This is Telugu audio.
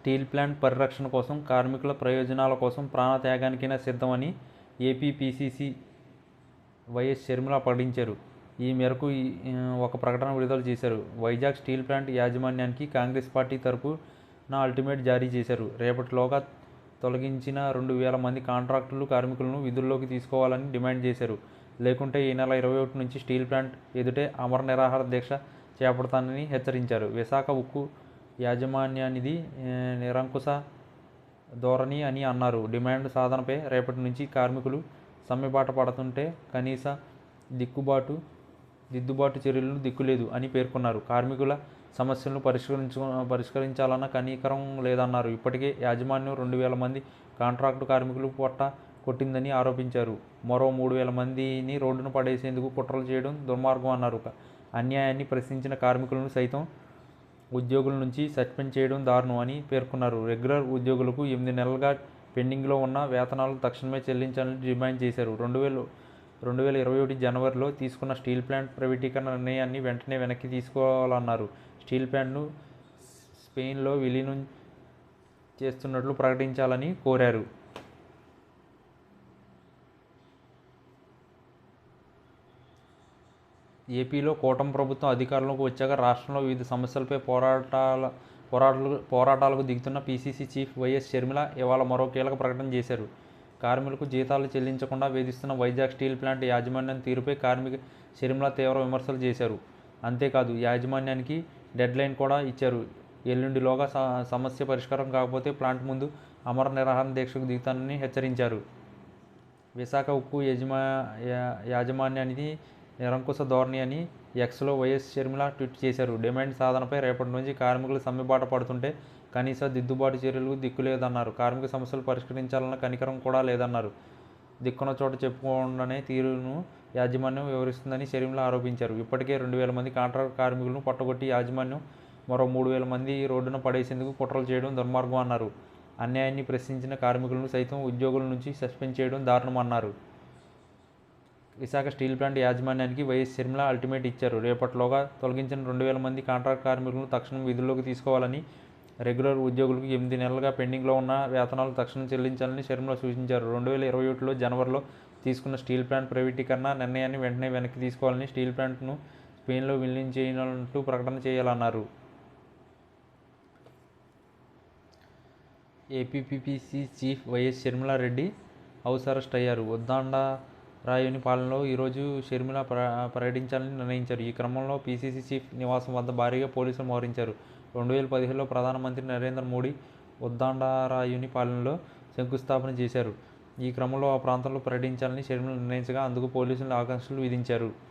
స్టీల్ ప్లాంట్ పరిరక్షణ కోసం కార్మికుల ప్రయోజనాల కోసం ప్రాణత్యాగానికైనా సిద్ధమని ఏపీపీసీసీ వైఎస్ షర్మిల ప్రకటించారు ఈ మేరకు ఒక ప్రకటన విడుదల చేశారు. వైజాగ్ స్టీల్ ప్లాంట్ యాజమాన్యానికి కాంగ్రెస్ పార్టీ తరపున అల్టిమేట్ జారీ చేశారు. రేపటిలోగా తొలగించిన రెండు వేల మంది కాంట్రాక్టులు కార్మికులను విధుల్లోకి తీసుకోవాలని డిమాండ్ చేశారు. లేకుంటే ఈ నెల ఇరవై ఒకటి నుంచి స్టీల్ ప్లాంట్ ఎదుటే అమర నిరాహార దీక్ష చేపడతానని హెచ్చరించారు. విశాఖ ఉక్కు యాజమాన్యానిది నిరంకుశ ధోరణి అని అన్నారు. డిమాండ్ సాధనపై రేపటి నుంచి కార్మికులు సమ్మెబాట పడుతుంటే కనీస దిక్కుబాటు దిద్దుబాటు చర్యలను దిక్కులేదు అని పేర్కొన్నారు. కార్మికుల సమస్యలను పరిష్కరించు పరిష్కరించాలన్న కనీకరం లేదన్నారు. ఇప్పటికే యాజమాన్యం రెండు వేల మంది కాంట్రాక్టు కార్మికులు పొట్ట కొట్టిందని ఆరోపించారు. మరో మూడు వేల మందిని రోడ్డున పడేసేందుకు కుట్రలు చేయడం దుర్మార్గం అన్నారు. అన్యాయాన్ని ప్రశ్నించిన కార్మికులను సైతం ఉద్యోగుల నుంచి సస్పెండ్ చేయడం దారుణం అని పేర్కొన్నారు. రెగ్యులర్ ఉద్యోగులకు ఎనిమిది నెలలుగా పెండింగ్లో ఉన్న వేతనాలు తక్షణమే చెల్లించాలని డిమాండ్ చేశారు. రెండు వేల రెండు వేల ఇరవై ఒకటి జనవరిలో తీసుకున్న స్టీల్ ప్లాంట్ ప్రైవేటీకరణ నిర్ణయాన్ని వెంటనే వెనక్కి తీసుకోవాలన్నారు. స్టీల్ ప్లాంట్ను స్పెయిన్లో విలీనం చేస్తున్నట్లు ప్రకటించాలని కోరారు. ఏపీలో కూటమి ప్రభుత్వం అధికారంలోకి వచ్చాక రాష్ట్రంలో వివిధ సమస్యలపై పోరాటాల పోరాటాలు పోరాటాలకు దిగుతున్న పీసీసీ చీఫ్ వైఎస్ షర్మిల ఇవాళ మరో కీలక ప్రకటన చేశారు. కార్మికులకు జీతాలు చెల్లించకుండా వేధిస్తున్న వైజాగ్ స్టీల్ ప్లాంట్ యాజమాన్యం తీరుపై కార్మిక షర్మిల తీవ్ర విమర్శలు చేశారు. అంతేకాదు యాజమాన్యానికి డెడ్ లైన్ కూడా ఇచ్చారు. ఎల్లుండిలోగా స- సమస్య పరిష్కారం కాకపోతే ప్లాంట్ ముందు అమర నిరాహార దీక్షకు దిగుతానని హెచ్చరించారు. విశాఖ ఉక్కు యజమా యాజమాన్యానికి నిరంకుశ ధోరణి అని ఎక్స్లో వైఎస్ షర్మిల ట్వీట్ చేశారు. డిమాండ్ సాధనపై రేపటి నుంచి కార్మికులు సమ్మెబాట పడుతుంటే కనీస దిద్దుబాటు చర్యలకు దిక్కు లేదన్నారు. కార్మిక సమస్యలు పరిష్కరించాలన్న కనికరం కూడా లేదన్నారు. దిక్కున చోట చెప్పుకోకుండానే తీరును యాజమాన్యం వివరిస్తుందని షర్మిల ఆరోపించారు. ఇప్పటికే రెండు వేల మంది కాంట్రాక్ట్ కార్మికులను పట్టగొట్టి యాజమాన్యం మరో మూడు వేల మంది రోడ్డున పడేసేందుకు కుట్రలు చేయడం దుర్మార్గం అన్నారు. అన్యాయాన్ని ప్రశ్నించిన కార్మికులను సైతం ఉద్యోగుల నుంచి సస్పెండ్ చేయడం దారుణం అన్నారు. విశాఖ స్టీల్ ప్లాంట్ యాజమాన్యానికి వైఎస్ షర్మిల అల్టిమేట్ ఇచ్చారు. రేపటిలోగా తొలగించిన రెండు వేల మంది కాంట్రాక్ట్ కార్మికులను తక్షణం విధుల్లోకి తీసుకోవాలని రెగ్యులర్ ఉద్యోగులకు ఎనిమిది నెలలుగా పెండింగ్లో ఉన్న వేతనాలు తక్షణం చెల్లించాలని షర్మిల సూచించారు. రెండు వేల ఇరవై ఒకటిలో జనవరిలో తీసుకున్న స్టీల్ ప్లాంట్ ప్రైవేటీకరణ నిర్ణయాన్ని వెంటనే వెనక్కి తీసుకోవాలని స్టీల్ ప్లాంట్ను స్పెయిన్లో విలీనం చేయాలంటూ ప్రకటన చేయాలన్నారు. APPCC chief YS Sharmila Reddy Reddy అవసరస్ట్ అయ్యారు. ఉద్దాండ రాయుని పాలనలో ఈరోజు షర్మిల ప్ర పర్యటించాలని నిర్ణయించారు. ఈ క్రమంలో పీసీసీ చీఫ్ నివాసం వద్ద భారీగా పోలీసులు మోహరించారు. రెండు వేల పదిహేడులో ప్రధానమంత్రి నరేంద్ర మోడీ ఉద్దాండరాయుని పాలనలో శంకుస్థాపన చేశారు. ఈ క్రమంలో ఆ ప్రాంతంలో పర్యటించాలని షర్మిల నిర్ణయించగా అందుకు పోలీసులు ఆకాంక్షలు విధించారు.